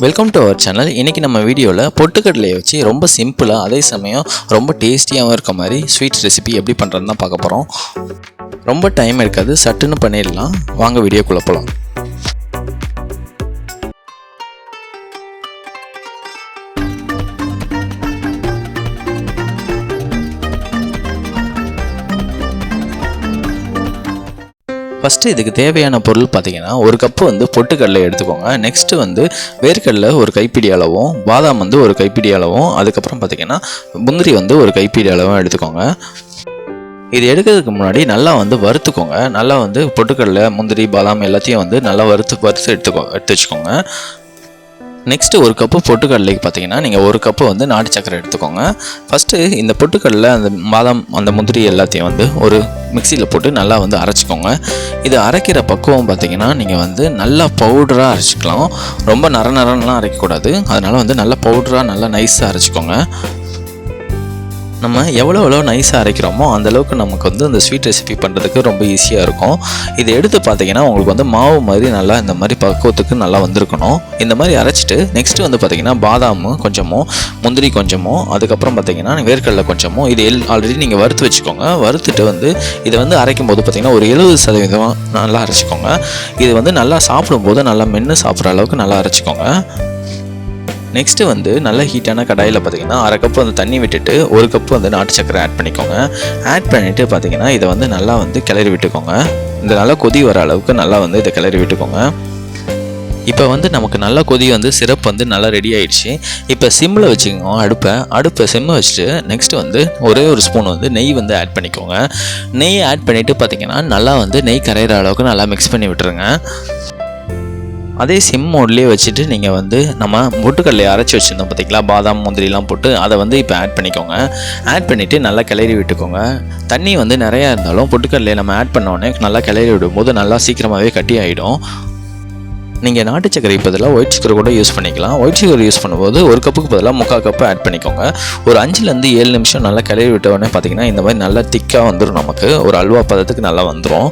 Welcome to our channel இன்றைக்கி நம்ம வீடியோவில் பொட்டுக்கடலையை வச்சு ரொம்ப சிம்பிளாக அதே சமயம் ரொம்ப டேஸ்டியாகவும் இருக்க மாதிரி ஸ்வீட்ஸ் ரெசிபி எப்படி பண்ணுறதுன்னு தான் பார்க்க போகிறோம் ரொம்ப டைம் இருக்காது சட்டுன்னு பண்ணிடலாம். வாங்க வீடியோக்குள்ளே போகலாம் ஃபஸ்ட்டு இதுக்கு தேவையான பொருள் பார்த்தீங்கன்னா ஒரு கப்பு வந்து பொட்டுக்கடலை எடுத்துக்கோங்க. நெக்ஸ்ட்டு வந்து வேர்க்கடலை ஒரு கைப்பிடி அளவும் பாதாம் வந்து ஒரு கைப்பிடி அளவும் அதுக்கப்புறம் பார்த்தீங்கன்னா முந்திரி வந்து ஒரு கைப்பிடி அளவும் எடுத்துக்கோங்க. இது எடுக்கிறதுக்கு முன்னாடி நல்லா வந்து வறுத்துக்கோங்க. நல்லா வந்து பொட்டுக்கடலை முந்திரி பாதாம் எல்லாத்தையும் வந்து நல்லா வறுத்து வறுத்து எடுத்துக்கோ எடுத்து வச்சுக்கோங்க. நெக்ஸ்ட்டு ஒரு கப்பு பொட்டுக்கடலைக்கு பார்த்தீங்கன்னா நீங்கள் ஒரு கப்பு வந்து நாட்டு சக்கரை எடுத்துக்கோங்க. ஃபஸ்ட்டு இந்த பொட்டுக்கடலை அந்த பாதாம் அந்த முந்திரி எல்லாத்தையும் வந்து ஒரு மிக்சியில் போட்டு நல்லா வந்து அரைச்சிக்கோங்க. இது அரைக்கிற பக்குவம் பார்த்தீங்கன்னா நீங்கள் வந்து நல்லா பவுடராக அரைச்சிக்கலாம். ரொம்ப நர நரன்லாம் அரைக்கக்கூடாது. அதனால் வந்து நல்லா பவுடராக நல்லா நைஸாக அரைச்சிக்கோங்க. நம்ம எவ்வளோ எவ்வளோ நைஸாக அரைக்கிறோமோ அந்தளவுக்கு நமக்கு வந்து அந்த ஸ்வீட் ரெசிபி பண்ணுறதுக்கு ரொம்ப ஈஸியாக இருக்கும். இதை எடுத்து பார்த்தீங்கன்னா உங்களுக்கு வந்து மாவு மாதிரி நல்லா இந்த மாதிரி பக்குவத்துக்கு நல்லா வந்திருக்கணும். இந்த மாதிரி அரைச்சிட்டு நெக்ஸ்ட்டு வந்து பார்த்தீங்கன்னா பாதாம் கொஞ்சமும் முந்திரி கொஞ்சமும் அதுக்கப்புறம் பார்த்தீங்கன்னா வேர்க்கடலை கொஞ்சமும் இது எல் ஆல்ரெடி நீங்கள் வறுத்து வச்சுக்கோங்க. வறுத்துட்டு வந்து இதை வந்து அரைக்கும் போது பார்த்தீங்கன்னா ஒரு எழுபது சதவீதம் நல்லா அரைச்சிக்கோங்க. இது வந்து நல்லா சாப்பிடும்போது நல்லா மென்று சாப்பிட்ற அளவுக்கு நல்லா அரைச்சிக்கோங்க. நெக்ஸ்ட்டு வந்து நல்ல ஹீட்டான கடாயில் பார்த்தீங்கன்னா அரை கப்பு வந்து தண்ணி விட்டுட்டு ஒரு கப்பு வந்து நாட்டு சக்கரை ஆட் பண்ணிக்கோங்க. ஆட் பண்ணிவிட்டு பார்த்தீங்கன்னா இதை வந்து நல்லா வந்து கிளறி விட்டுக்கோங்க. இந்த நல்லா கொதி வர அளவுக்கு நல்லா வந்து இதை கிளறி விட்டுக்கோங்க. இப்போ வந்து நமக்கு நல்லா கொதி வந்து சிரப் வந்து நல்லா ரெடி ஆயிடுச்சு. இப்போ சிம்மில் வச்சுக்கோங்க அடுப்பை. அடுப்பை சிம்மை வச்சுட்டு நெக்ஸ்ட் வந்து ஒரே ஒரு ஸ்பூன் வந்து நெய் வந்து ஆட் பண்ணிக்கோங்க. நெய் ஆட் பண்ணிவிட்டு பார்த்தீங்கன்னா நல்லா வந்து நெய் கரையிற அளவுக்கு நல்லா மிக்ஸ் பண்ணி விட்டுருங்க. அதே சிம் மோட்லேயே வச்சுட்டு நீங்கள் வந்து நம்ம பொட்டுக்கடலையை அரைச்சி வச்சுருந்தோம் பார்த்தீங்களா பாதாம் முந்திரிலாம் போட்டு அதை வந்து இப்போ ஆட் பண்ணிக்கோங்க. ஆட் பண்ணிவிட்டு நல்லா கிளறி விட்டுக்கோங்க. தண்ணி வந்து நிறையா இருந்தாலும் பொட்டுக்கடலையை நம்ம ஆட் பண்ணோடனே நல்லா கிளறி விடும்போது நல்லா சீக்கிரமாகவே கட்டி ஆகிடும் நீங்கள் நாட்டு சக்கரை பதிலாக ஒயிட் சுகர் கூட யூஸ் பண்ணிக்கலாம். ஒயிட் சுகர் யூஸ் பண்ணும்போது ஒரு கப்புக்கு பதிலாக முக்கால் கப்பு ஆட் பண்ணிக்கோங்க. ஒரு அஞ்சுலேருந்து ஏழு நிமிஷம் நல்லா கிளறி விட்ட உடனே பார்த்தீங்கன்னா இந்த மாதிரி நல்லா திக்காக வந்துடும் நமக்கு. ஒரு அல்வா பதத்துக்கு நல்லா வந்துடும்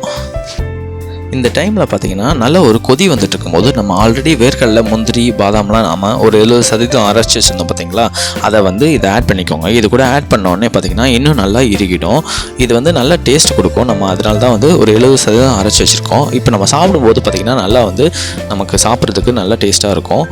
இந்த டைமில் பார்த்தீங்கன்னா நல்ல ஒரு கொதி வந்துட்டு இருக்கும்போது நம்ம ஆல்ரெடி வேர்க்கடலை முந்திரி பாதாம்லாம் நாம் ஒரு எழுபது சதவீதம் அரைச்சி வச்சுருந்தோம் பார்த்தீங்களா அதை வந்து இதை ஆட் பண்ணிக்கோங்க. இது கூட ஆட் பண்ண உடனே பார்த்தீங்கன்னா இன்னும் நல்லா இறுகிடும். இது வந்து நல்லா டேஸ்ட் கொடுக்கும். நம்ம அதனால தான் வந்து ஒரு எழுபது சதவீதம் அரைச்சி வச்சுருக்கோம். இப்போ நம்ம சாப்பிடும்போது பார்த்திங்கன்னா நல்லா வந்து நமக்கு சாப்பிட்றதுக்கு நல்லா டேஸ்ட்டாக இருக்கும்.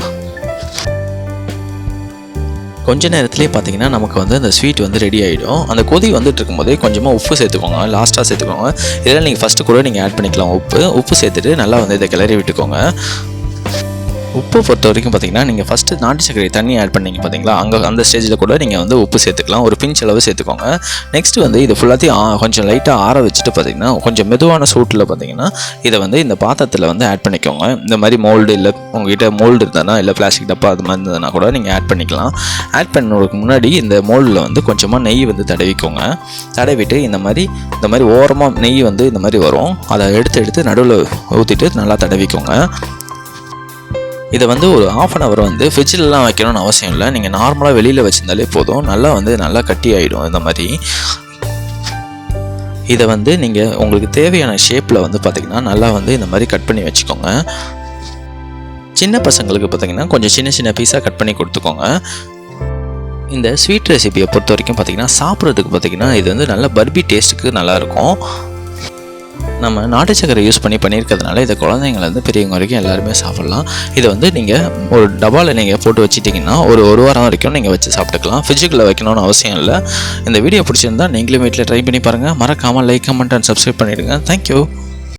கொஞ்ச நேரத்துலேயே பார்த்தீங்கன்னா நமக்கு வந்து அந்த ஸ்வீட் வந்து ரெடி ஆகிடும் அந்த கொதி வந்துட்டு இருக்கும்போதே கொஞ்சமாக உப்பு சேர்த்துக்கோங்க. லாஸ்ட்டாக சேர்த்துக்கோங்க. இதெல்லாம் நீங்கள் ஃபஸ்ட்டு கூட நீங்கள் ஆட் பண்ணிக்கலாம் உப்பு. உப்பு சேர்த்துட்டு நல்லா வந்து இதை கிளறி விட்டுக்கோங்க. உப்பு பொறுத்த வரைக்கும் பார்த்தீங்கன்னா நீங்கள் ஃபஸ்ட்டு நாட்டு சர்க்கரை தண்ணி ஆட் பண்ணீங்க பார்த்தீங்களா அங்கே அந்த ஸ்டேஜில் கூட நீங்கள் வந்து உப்பு சேர்த்துக்கலாம். ஒரு பிஞ்ச் அளவு சேர்த்துக்கோங்க. நெக்ஸ்ட் வந்து இது ஃபுல்லாத்தையும் கொஞ்சம் லைட்டாக ஆற வச்சுட்டு பார்த்தீங்கன்னா கொஞ்சம் மெதுவான சூட்டில் பார்த்தீங்கன்னா இதை வந்து இந்த பாத்திரத்தில் வந்து ஆட் பண்ணிக்கோங்க. இந்த மாதிரி மோல்டு இல்லை உங்ககிட்ட மோல்டு இருந்ததுன்னா இல்லை பிளாஸ்டிக் டப்பா அது மாதிரி இருந்ததுன்னா கூட நீங்கள் ஆட் பண்ணிக்கலாம். ஆட் பண்ணதுக்கு முன்னாடி இந்த மோல்டில் வந்து கொஞ்சமாக நெய் வந்து தடவிக்கோங்க. தடவிட்டு இந்த மாதிரி இந்த மாதிரி ஓரமாக நெய் வந்து இந்த மாதிரி வரும். அதை எடுத்து எடுத்து நடுவில் ஊற்றிட்டு நல்லா தடவிக்கோங்க. இதை வந்து ஒரு ஆஃப் அன் அவர் வந்து ஃப்ரிட்ஜிலலாம் வைக்கணும்னு அவசியம் இல்லை. நீங்கள் நார்மலாக வெளியில் வச்சிருந்தாலே போதும். நல்லா வந்து நல்லா கட்டி ஆகிடும் இந்த மாதிரி. இதை வந்து நீங்கள் உங்களுக்கு தேவையான ஷேப்பில் வந்து பார்த்தீங்கன்னா நல்லா வந்து இந்த மாதிரி கட் பண்ணி வச்சுக்கோங்க. சின்ன பசங்களுக்கு பார்த்திங்கன்னா கொஞ்சம் சின்ன சின்ன பீஸாக கட் பண்ணி கொடுத்துக்கோங்க. இந்த ஸ்வீட் ரெசிபியை பொறுத்த வரைக்கும் பார்த்தீங்கன்னா சாப்பிட்றதுக்கு பார்த்தீங்கன்னா இது வந்து நல்ல பர்பி டேஸ்ட்டுக்கு நல்லாயிருக்கும் நம்ம நாட்டு சக்கரை யூஸ் பண்ணி பண்ணியிருக்கிறதுனால இதை குழந்தைங்கலேருந்து பெரியவங்க வரைக்கும் எல்லாருமே சாப்பிட்லாம். இதை வந்து நீங்கள் ஒரு டபாவில் நீங்கள் போட்டு வச்சிட்டிங்கன்னா ஒரு ஒரு வாரம் வரைக்கும் நீங்கள் வச்சு சாப்பிட்டுக்கலாம். ஃப்ரிட்ஜுக்குள்ளே வைக்கணும்னு அவசியம் இல்லை. இந்த வீடியோ பிடிச்சிருந்தா நீங்களும் வீட்டில் ட்ரை பண்ணி பாருங்கள் மறக்காமல் லைக் கமெண்ட் அண்ட் சப்ஸ்கிரைப் பண்ணிவிடுங்க தேங்க்யூ